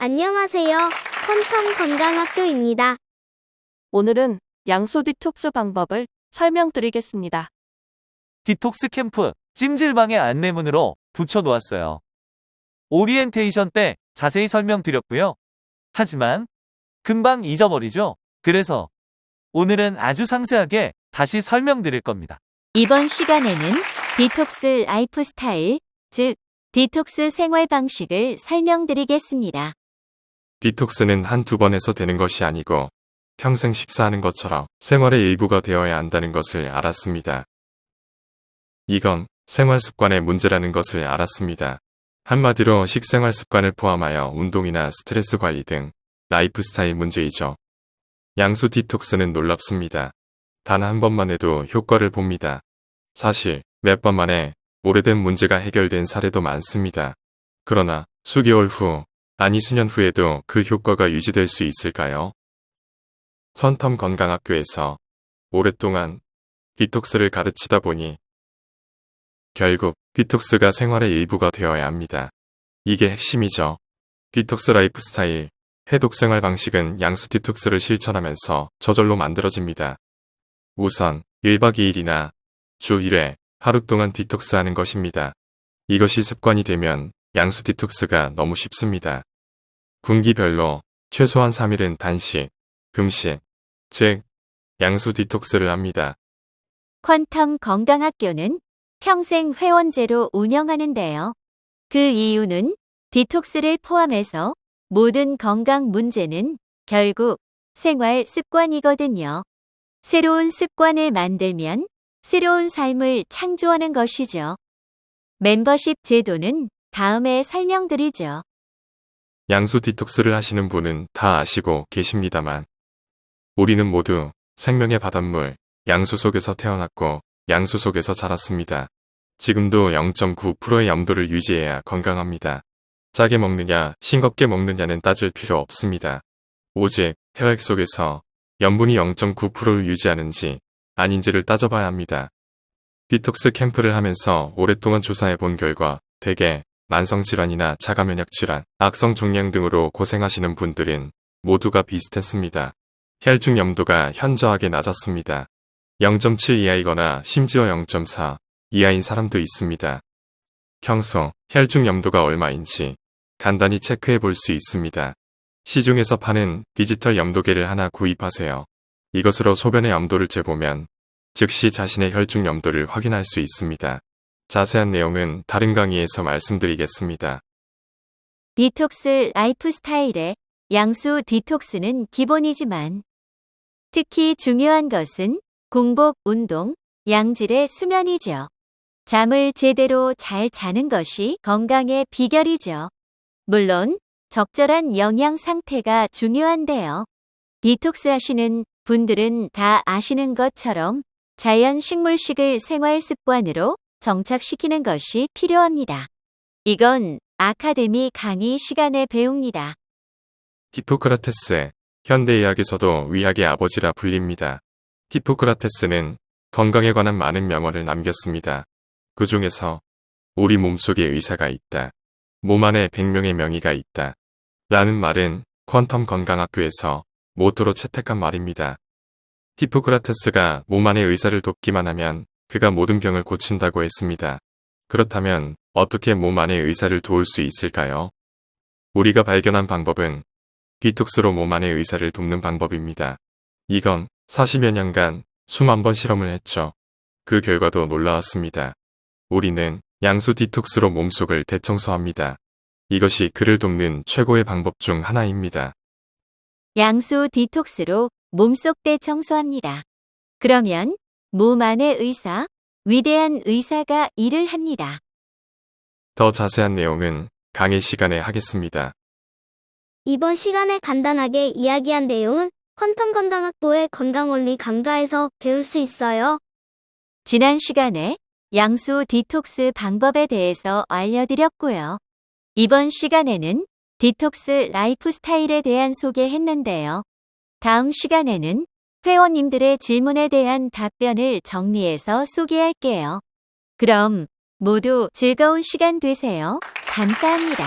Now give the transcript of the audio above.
안녕하세요. 퀀텀 건강학교입니다. 오늘은 양소 디톡스 방법을 설명드리겠습니다. 디톡스 캠프 찜질방의 안내문으로 붙여놓았어요. 오리엔테이션 때 자세히 설명드렸고요. 하지만 금방 잊어버리죠. 그래서 오늘은 아주 상세하게 다시 설명드릴 겁니다. 이번 시간에는 디톡스 라이프 스타일, 즉, 디톡스 생활 방식을 설명드리겠습니다. 디톡스는 한두 번 해서 되는 것이 아니고 평생 식사하는 것처럼 생활의 일부가 되어야 한다는 것을 알았습니다. 이건 생활 습관의 문제라는 것을 알았습니다. 한마디로 식생활 습관을 포함하여 운동이나 스트레스 관리 등 라이프 스타일 문제이죠. 양수 디톡스는 놀랍습니다. 단 한 번만 해도 효과를 봅니다. 사실 몇 번 만에 오래된 문제가 해결된 사례도 많습니다. 그러나 수개월 후 아니 수년 후에도 그 효과가 유지될 수 있을까요? 선텀 건강학교에서 오랫동안 디톡스를 가르치다 보니 결국 디톡스가 생활의 일부가 되어야 합니다. 이게 핵심이죠. 디톡스 라이프 스타일, 해독 생활 방식은 양수 디톡스를 실천하면서 저절로 만들어집니다. 우선 1박 2일이나 주 1회 하루 동안 디톡스 하는 것입니다. 이것이 습관이 되면 양수 디톡스가 너무 쉽습니다. 분기별로 최소한 3일은 단식, 금식, 즉 양수 디톡스를 합니다. 퀀텀 건강학교는 평생 회원제로 운영하는데요. 그 이유는 디톡스를 포함해서 모든 건강 문제는 결국 생활 습관이거든요. 새로운 습관을 만들면 새로운 삶을 창조하는 것이죠. 멤버십 제도는 다음에 설명드리죠. 양수 디톡스를 하시는 분은 다 아시고 계십니다만 우리는 모두 생명의 바닷물, 양수 속에서 태어났고 양수 속에서 자랐습니다. 지금도 0.9%의 염도를 유지해야 건강합니다. 짜게 먹느냐, 싱겁게 먹느냐는 따질 필요 없습니다. 오직 혈액 속에서 염분이 0.9%를 유지하는지 아닌지를 따져봐야 합니다. 디톡스 캠프를 하면서 오랫동안 조사해 본 결과 대개 만성질환이나 자가면역질환, 악성 종양 등으로 고생하시는 분들은 모두가 비슷했습니다. 혈중 염도가 현저하게 낮았습니다. 0.7 이하이거나 심지어 0.4 이하인 사람도 있습니다. 평소 혈중 염도가 얼마인지 간단히 체크해 볼 수 있습니다. 시중에서 파는 디지털 염도계를 하나 구입하세요. 이것으로 소변의 염도를 재보면 즉시 자신의 혈중 염도를 확인할 수 있습니다. 자세한 내용은 다른 강의에서 말씀드리겠습니다. 디톡스 라이프 스타일의 양수 디톡스는 기본이지만 특히 중요한 것은 공복, 운동, 양질의 수면이죠. 잠을 제대로 잘 자는 것이 건강의 비결이죠. 물론 적절한 영양 상태가 중요한데요. 디톡스 하시는 분들은 다 아시는 것처럼 자연 식물식을 생활 습관으로 정착시키는 것이 필요합니다. 이건 아카데미 강의 시간에 배웁니다. 히포크라테스, 현대의학에서도 의학의 아버지라 불립니다. 히포크라테스는 건강에 관한 많은 명언을 남겼습니다. 그 중에서 우리 몸속에 의사가 있다. 몸 안에 100명의 명의가 있다. 라는 말은 퀀텀 건강학교에서 모토로 채택한 말입니다. 히포크라테스가 몸 안의 의사를 돕기만 하면 그가 모든 병을 고친다고 했습니다. 그렇다면 어떻게 몸 안의 의사를 도울 수 있을까요? 우리가 발견한 방법은 디톡스로 몸 안의 의사를 돕는 방법입니다. 이건 40여 년간 수만 번 실험을 했죠. 그 결과도 놀라웠습니다. 우리는 양수 디톡스로 몸속을 대청소합니다. 이것이 그를 돕는 최고의 방법 중 하나입니다. 양수 디톡스로 몸속 대청소합니다. 그러면 몸 안의 의사, 위대한 의사가 일을 합니다. 더 자세한 내용은 강의 시간에 하겠습니다. 이번 시간에 간단하게 이야기한 내용은 퀀텀 건강학교의 건강원리 강좌에서 배울 수 있어요. 지난 시간에 양수 디톡스 방법에 대해서 알려드렸고요. 이번 시간에는 디톡스 라이프 스타일에 대한 소개했는데요. 다음 시간에는 회원님들의 질문에 대한 답변을 정리해서 소개할게요. 그럼 모두 즐거운 시간 되세요. 감사합니다.